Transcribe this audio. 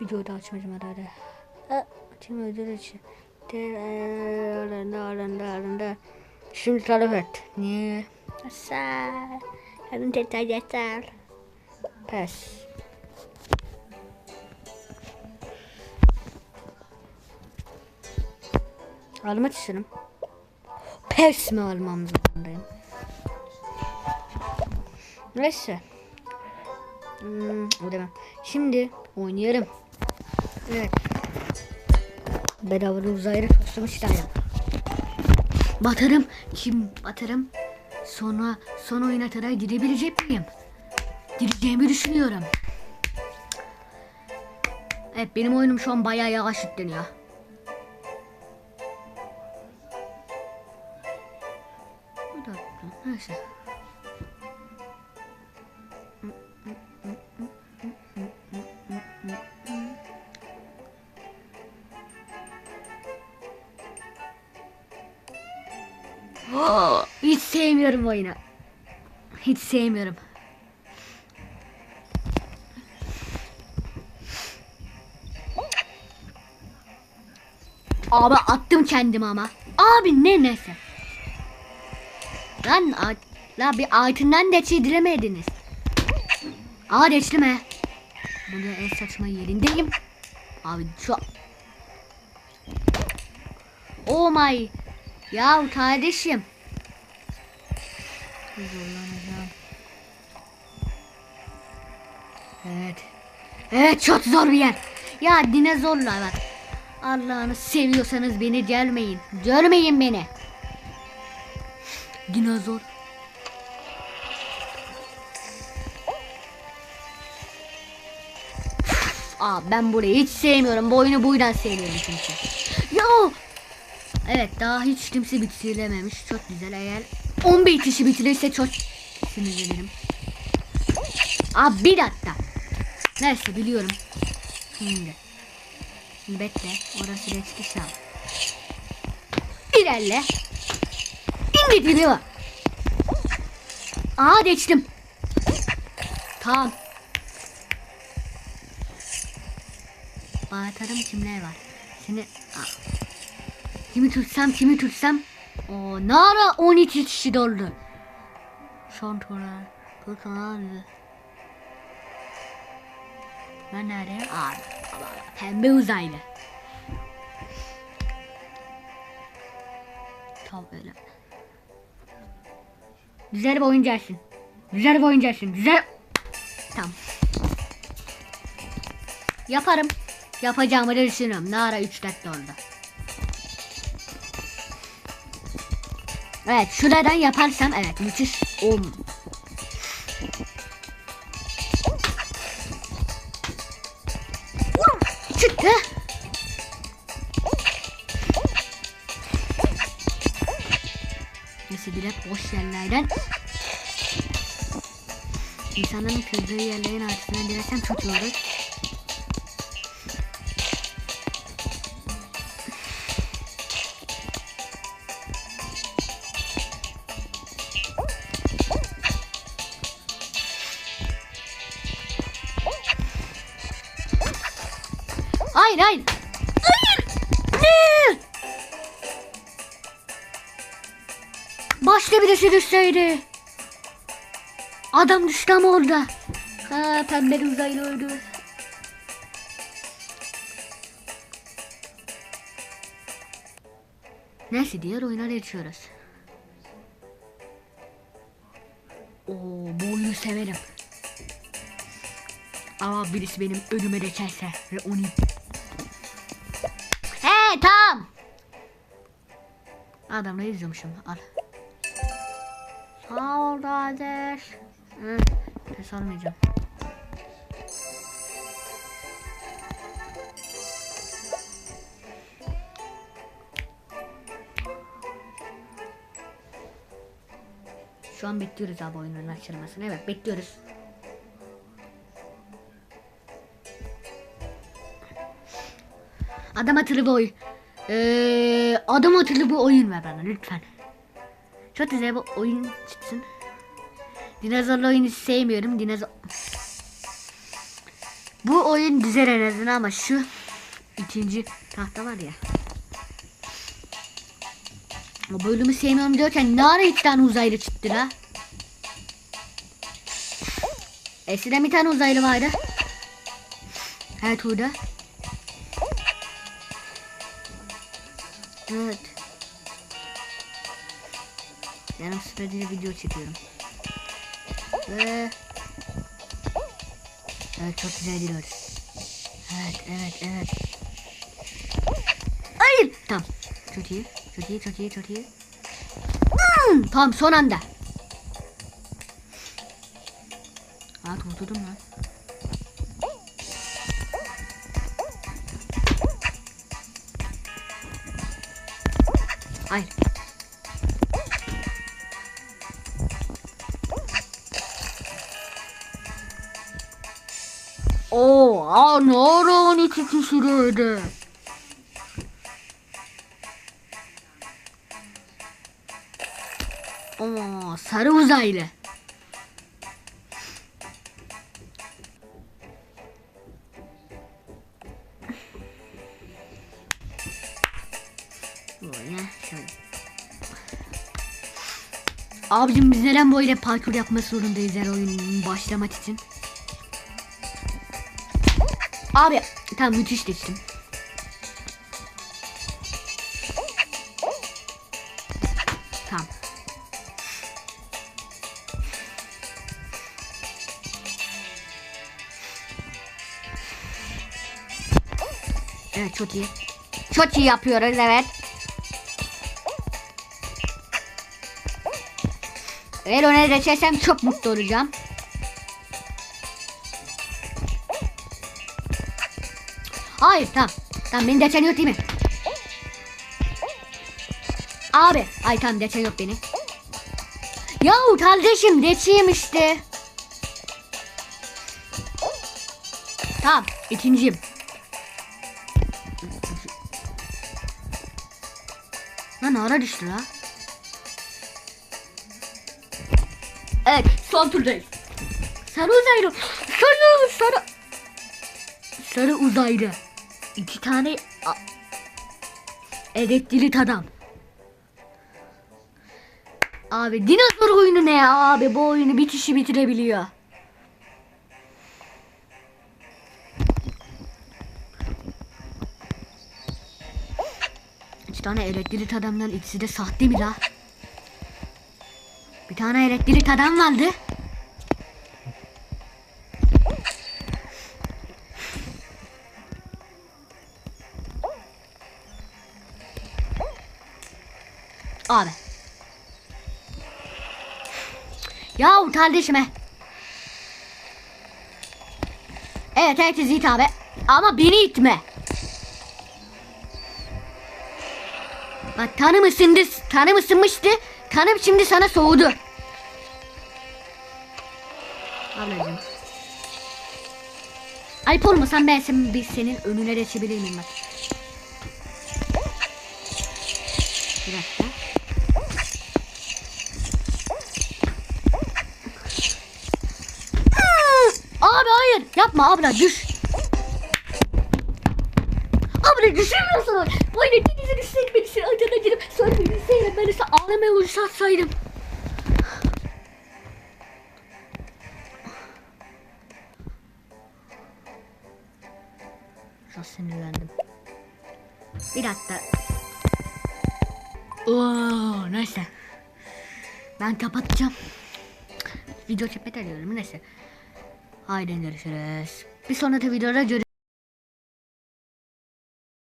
Videoyu da açmayacağım herhalde. Açayım ödül için. Şimdi tarif et. Niye? Asal. Yarın tekrar yeter. Pes. Almak istedim. Pes mi almam zorundayım? Neyse. Hmm, o demem. Şimdi oynayalım. Evet. Bedava uzaylı kostümü istedim. Batarım. Kim batarım? Sonra son oyuna kadar gidebilecek miyim? Gideceğimi düşünüyorum. Evet benim oyunum şu an bayağı yavaş yükleniyor. Bir. Neyse. Hiç sevmiyorum oyunu. Hiç sevmiyorum. Abi attım kendimi ama. Abi ne neyse. Lan la bir altından da çiğdiremediniz. Aa geçtim he. Burada en saçma yerindeyim. Abi şu Oh my. Ya kardeşim. Zorlanacağım. Evet. Evet çok zor bir yer. Ya dinozorlar bak. Allah'ını seviyorsanız beni gelmeyin. Görmeyin beni. Dinozor. Aa ben burayı hiç sevmiyorum. Bu oyunu bu yüzden sevmiyorum çünkü. Ya Evet daha hiç kimse bitirememiş. Çok güzel eğer 11 kişi bitirirse çok sinirlenirim. Abi bir dakika. Neyse biliyorum. Şimdi. Şimdi bekle. Orası çıkış al. İlerle. İndik gidiyor. Aa geçtim. Tamam. Batarım kimler var. Seni... Kimi tutsam kimi tutsam. O ne ara 12 kişi doldu. Şantolar. Tutanlar. Ben nerede? Aa, pembe uzaylı. Tamam öyle. Güzel bir oyuncaksın. Güzel bir oyuncaksın. Güzel. Tamam. Yaparım. Yapacağımı da düşünüyorum. Ne ara 3 dakika oldu. Evet şuradan yaparsam evet müthiş. Om. Çıktı. Neyse direkt boş yerlerden İnsanların kırdığı yerlerin altına girersem çok iyi. Hayır hayır. Hayır. Ne? Başka birisi düşseydi. Adam düştü ama orada. Ha pembe uzaylı öldü. Neyse diğer oyuna geçiyoruz. Oo bu oyunu severim. Ama birisi benim önüme geçerse ve onu Adamla izliyormuşum. Al. Sağ ol kardeş. Hı, pes almayacağım. Şu an bekliyoruz abi oyunun açılmasını. Evet bekliyoruz. Adam bir oyun. Ee, adam akıllı bir oyun ver bana lütfen. Çok güzel bir oyun çıksın. Dinozorlu oyunu sevmiyorum. Dinozor... Bu oyun güzel en azından ama şu ikinci tahta var ya. O bölümü sevmiyorum diyorken ne ara iki tane uzaylı çıktı la? Eskiden bir tane uzaylı vardı. Evet burada. Evet. Yarım sürede video çekiyorum. Ve Evet çok güzel gidiyoruz. Evet evet evet. Hayır. Tamam. Çok iyi. Çok iyi çok iyi çok iyi. Hmm, tamam son anda. Ha kurtuldum lan. Hayır. Oo, aa, ne ara 12 kişiydi. Oo, sarı uzaylı. Abicim biz neden böyle parkur yapma zorundayız her oyunun başlamak için? Abi tamam müthiş geçtim. Tamam. Evet çok iyi. Çok iyi yapıyoruz evet. Eğer ona geçersem çok mutlu olacağım. Hayır tamam. Tamam beni geçen yok değil mi? Abi. Ay tamam geçen yok beni. Yahu kardeşim geçeyim işte. Tamam ikinciyim. Lan ara düştü la. Evet son turdayız. Sarı uzaylı. Sarı sarı. Sarı uzaylı. İki tane a- elektrikli adam. Abi dinozor oyunu ne ya abi bu oyunu bir kişi bitirebiliyor. İki tane elektrik adamdan ikisi de sahte mi la? Bir tane elektrik adam vardı. Abi. Yahu kardeşime. Evet herkes it abi. Ama beni itme. Bak tanım ısındı. Tanım ısınmıştı. Tanım şimdi sana soğudu. Ablacığım. Ayıp olmasan ben senin, biz senin önüne geçebilir miyim bak. Bir dakika. Abi hayır yapma abla düş. Abla düşürmüyorsun. Böyle denizin üstüne gitmek için acaba girip sonra bilgisayarım ben ise ağlamaya uğraşsaydım. Çok sinirlendim. Bir dakika. Oo, neyse. Ben kapatacağım. Video çekmek arıyorum neyse. Haydi görüşürüz. Bir sonraki videoda görüşürüz.